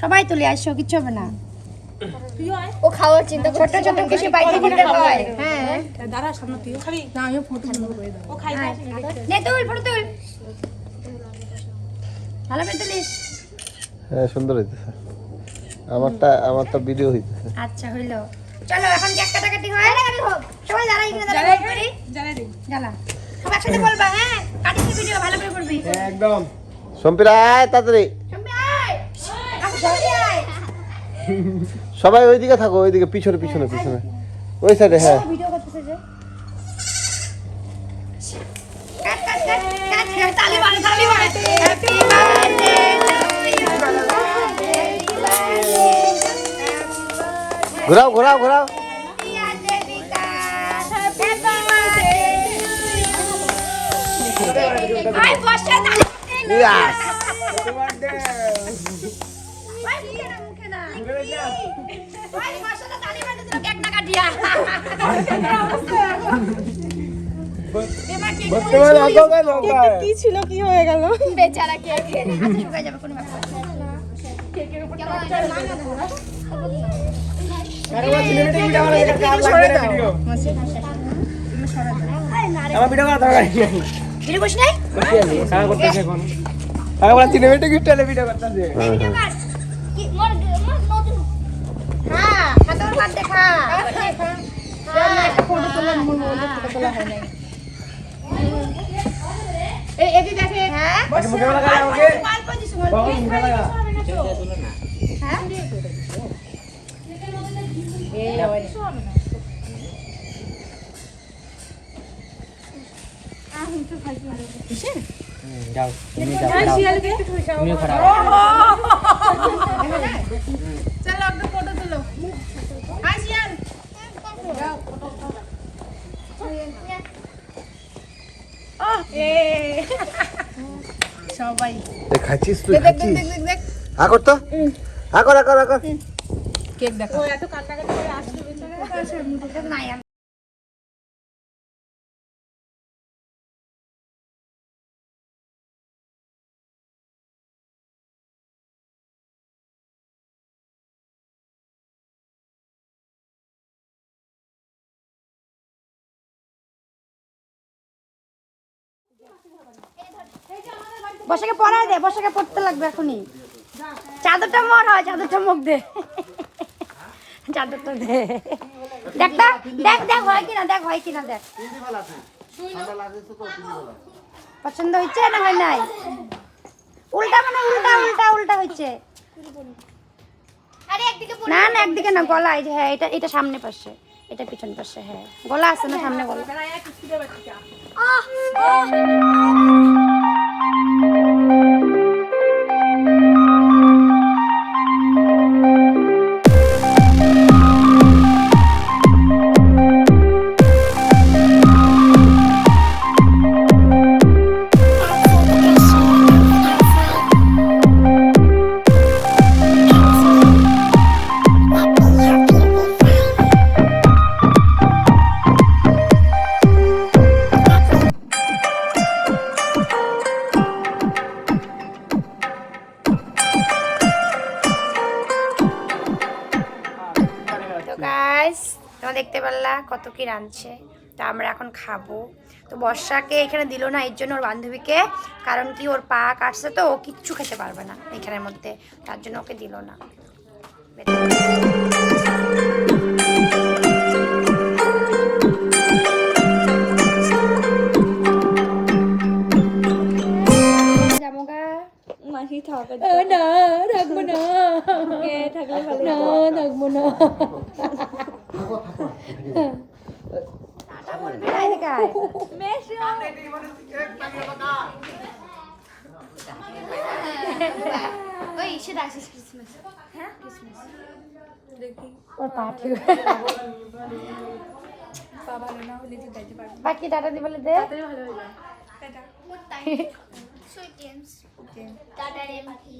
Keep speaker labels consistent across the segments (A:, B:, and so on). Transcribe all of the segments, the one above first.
A: সবাই তুলে আসো কিচ্ছু হবে না।
B: ও খাওয়ার চিন্তা
A: ছোট ছোট কিছু বাইকে কিনতে হয়। হ্যাঁ। নে তুল ফটো তুল। ভালো করে তুলিস।
C: হ্যাঁ সুন্দর হইতেছে। আমারটা আমারটা ভিডিও হইতেছে।
A: আচ্ছা হইল। চলো এখন কেক কাটাকাটি হয়? সবাই দাঁড়াই এখানে দাঁড়াই করি। সব একসাথে বলবা হ্যাঁ। ভিডিও ভালো করে করবি।
D: একদম।
C: সম্পির, আয় তাড়াতাড়ি।
A: সবাই
C: ওইদিকে থাকো, ওইদিকে, পিছনে পিছনে পিছনে। ওই সাইডে হ্যাঁ। ঘোরাও ঘোরাও ঘোরাও।
A: আই বসে এবার কি
B: কি ছিল কি হয়ে গেল
A: বেচারা শুকাই যাবে কোনো
D: আমার ভিডিও করা দরকার
A: ভিডিও বসে নাই
D: কাজ করতেছে এখন আমার সিনেমেটিক স্টাইলে ভিডিও করতেছে
A: ভিডিও কাট কি মোর মোর নতুন হ্যাঁ হাতের কাট দেখা ফটো তোলা মোর ফটো তোলা হয় নাই এই এদি দেখে হ্যাঁ
D: আচ্ছা মুখে লাগা আমাকে
A: মাল পজিস
D: বাবা মুখে লাগা
A: হ্যাঁ
D: যাও তুমি যাও তুমিও খারাপ
A: চলো একটা ফটো তুলো সবাই
C: এ খাচ্ছিস। তুই খাচ্ছিস আকর তো আকর আকর আকর
A: নাই বসাকে পড়ায় দে বসাকে পড়তে লাগবে এখনই। চাদরটা মর হয় চাদরটা মুখ দে। চাদরটা দে। দেখটা দেখ দেখ হয় কিনা দেখ হয় কিনা দেখ। পছন্দ হয়েছে না হয় নাই? উল্টা মানে উল্টা উল্টা উল্টা হচ্ছে না না একদিকে না গলা এই যে হ্যাঁ এটা এটা সামনে পাশে এটা পিছন পাশে হ্যাঁ। গলা আছে না সামনে গলা? তো তোমরা দেখতে পারলা কত কি রাঁধছে। তো আমরা এখন খাব। তো বর্ষাকে এখানে দিল না এর জন্য ওর বান্ধবীকে কারণ কি ওর পা কাটছে তো ও কিচ্ছু খেতে পারবে না এখানের মধ্যে তার জন্য ওকে দিল না। জামুগা?
B: মাসি থাকবে
A: না থাকব না।
B: থাকলে ভালো
A: না থাকব না। পা ঠিক বাকি টাটা দি বলে দে।
B: টাটা রে মাখি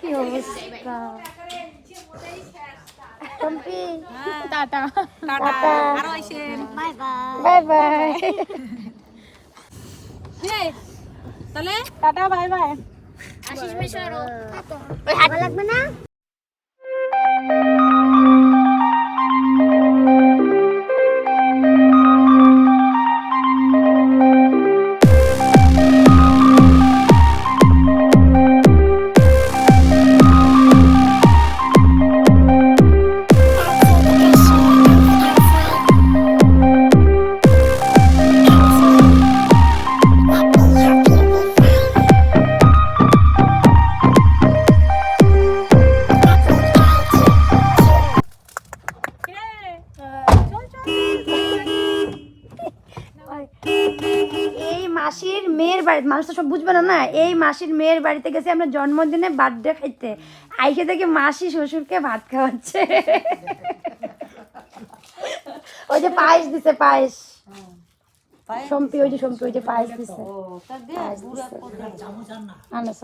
A: কি অবস্থা ta-ta
B: bye bye
A: bye bye
E: তাহলে
A: টাটা বাই বাই
B: আশিস মিশরও ভালো লাগবে না
A: মাসির মেয়ের বাড়ি মানুষ তো সব বুঝবে না না এই মাসির মেয়ের বাড়িতে গেছে আমরা জন্মদিনে বার্থডে খাইতে। আইসে থেকে মাসি শ্বশুরকে ভাত খাওয়াচ্ছে। ওই যে পায়েস দিছে পায়েস। সম্পি ওই যে সম্পি ওই যে পায়েস দিছে। আনাস